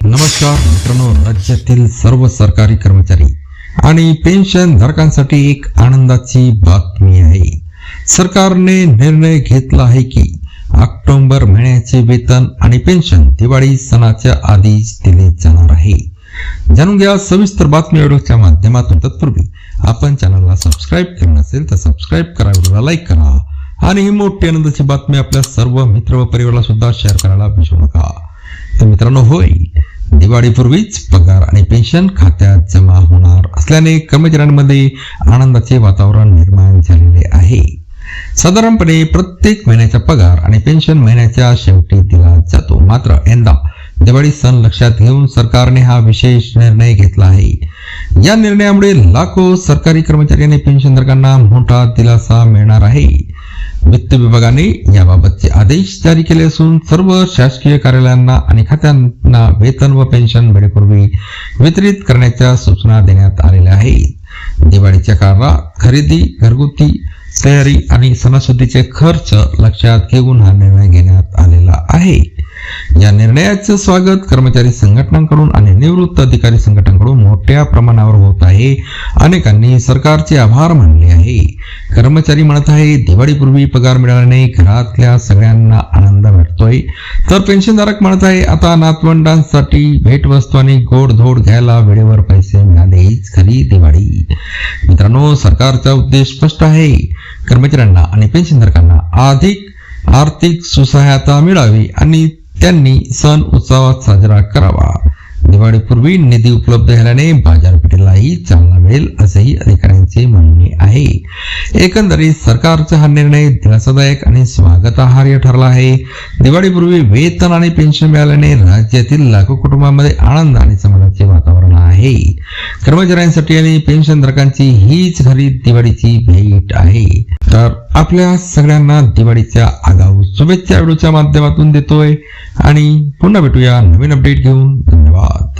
नमस्कार मित्रांनो राज्यातील सर्व सरकारी कर्मचारी आणि पेन्शन धारकांसाठी एक आनंदाची बातमी आहे. सरकारने निर्णय घेतला आहे की ऑक्टोबर महिन्याचे वेतन आणि पेन्शन दिवाळी सणाच्या आधीच दिले जाणार आहे. जाणून घ्या सविस्तर बातमी व्हिडिओच्या माध्यमातून. तत्पूर्वी आपण चॅनलला सबस्क्राईब केलं नसेल तर सबस्क्राईब करा व्हिडिओला लाईक करा आणि ही मोठी आनंदाची बातमी आपल्या सर्व मित्र व परिवाराला सुद्धा शेअर करायला विसरू नका. तर मित्रांनो होय दिवाळीपूर्वीच पगार आणि पेन्शन खात्यात जमा होणार असल्याने कर्मचाऱ्यांमध्ये आनंदाचे वातावरण निर्माण झालेले आहे. साधारणपणे प्रत्येक महिन्याचा पगार आणि पेन्शन महिन्याच्या शेवटी दिला जातो. मात्र यंदा दिवाळी सण लक्षात घेऊन सरकारने हा विशेष निर्णय घेतला आहे. या निर्णयामुळे लाखो सरकारी कर्मचारी आणि पेन्शनधारकांना मोठा दिलासा मिळणार आहे. वित्त विभागाने याबाबतचे आदेश जारी केले असून सर्व शासकीय कार्यालयांना आणि खात्यांना वेतन व पेन्शन वेळेपूर्वी वितरित करण्याच्या सूचना देण्यात आलेल्या आहेत. दिवाळीच्या काळात खरेदी घरगुती तयारी आणि सणासुदीचे खर्च लक्षात घेऊन हा निर्णय घेण्यात आलेला आहे. या निर्णयाचे स्वागत कर्मचारी संघटनांकडून आणि निवृत्त अधिकारी संघटनांकडून मोठ्या प्रमाणावर होत आहे. अनेकांनी सरकारचे आभार मानले आहे. कर्मचारी म्हणत आहे दिवाळीपूर्वी पगार मिळाल्याने घरातल्या सगळ्यांना आनंद मिळतोय. तर पेन्शनधारक म्हणत आहे आता नातवंडांसाठी भेटवस्तू आणि गोडधोड घ्यायला वेळेवर पैसे मिळाले हीच खरी दिवाळी. मित्रांनो सरकारचा उद्देश स्पष्ट आहे. कर्मचाऱ्यांना आणि पेन्शनधारकांना अधिक आर्थिक सुसहायता मिळावी आणि त्यांनी सण उत्सवात साजरा करावा. दिवाळीपूर्वी निधी उपलब्ध झाल्याने बाजारपेठेलाही चालना मिळेल असेही अधिकाऱ्यांचे म्हणणे आहे. एकंदरीत सरकारचा हा निर्णय दिलासादायक आणि स्वागतार्ह ठरला आहे. दिवाळीपूर्वी वेतन आणि पेन्शन मिळाल्याने राज्यातील लाखो कुटुंबांमध्ये आनंद आणि समाजाचे वातावरण आहे. कर्मचाऱ्यांसाठी आणि पेन्शनधारकांची हीच खरी दिवाळीची भेट आहे. तर आपल्या सगळ्यांना दिवाळीच्या आगाऊ शुभेच्छा व्हिडिओच्या माध्यमातून देतोय. आणि पुन्हा भेटूया नवीन अपडेट घेऊन. धन्यवाद.